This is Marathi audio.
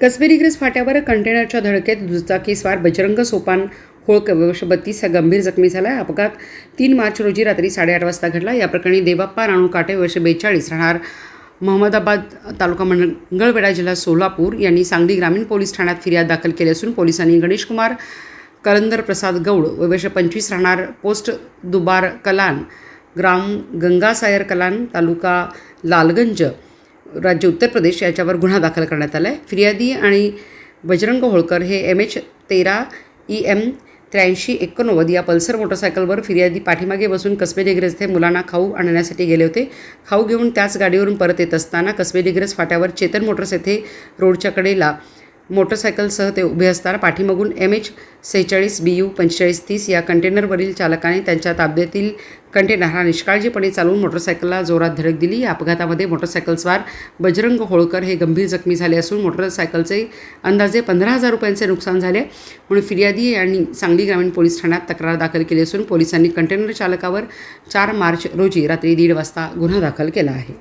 कसबेरीग्रज फाट्यावर कंटेनरच्या धडकेत दुचाकीस्वार बजरंग सोपान होळक वशबत्तीस बत्तीस हा गंभीर जखमी झाला आहे अपघात तीन मार्च रोजी रात्री साडेआठ वाजता घडला. या प्रकरणी देवाप्पा राणू काटे वर्ष बेचाळीस राहणार. महमदाबाद तालुका मंगळवेढा जिल्हा सोलापूर यांनी सांगली ग्रामीण पोलीस ठाण्यात फिर्याद दाखल केली असून पोलिसांनी गणेशकुमार कलंदर प्रसाद गौड वर्ष पंचवीस राहणार पोस्ट दुबार कलान ग्राम गंगासायर कलान तालुका लालगंज राज्य उत्तर प्रदेश याच्यावर गुन्हा दाखल करण्यात आला आहे फिर्यादी आणि बजरंग होळकर हे एम एच तेरा ई एम त्र्याऐंशी एकोणनव्वद या पल्सर मोटरसायकलवर फिर्यादी पाठीमागे बसून कसबे डिग्रज येथे मुलांना खाऊ आणण्यासाठी गेले होते. खाऊ घेऊन त्याच गाडीवरून परत येत असताना कसबे डिग्रज फाट्यावर चेतन मोटर्स येथे रोडच्या कडेला मोटरसायकलसह ते उभे असताना पाठीमागून एम एच सेहेचाळीस बी यू पंचेचाळीस तीस या कंटेनरवरील चालकाने त्यांच्या ताब्यातील कंटेनर हा निष्काळजीपणे चालवून मोटरसायकलला जोरात धडक दिली. या अपघातामध्ये मोटरसायकलस्वार बजरंग होळकर हे गंभीर जखमी झाले असून मोटरसायकलचे अंदाजे पंधरा हजार रुपयांचे नुकसान झाले. म्हणून फिर्यादी यांनी सांगली ग्रामीण पोलीस ठाण्यात तक्रार दाखल केली असून पोलिसांनी कंटेनर चालकावर चार मार्च रोजी रात्री दीड वाजता गुन्हा दाखल केला आहे.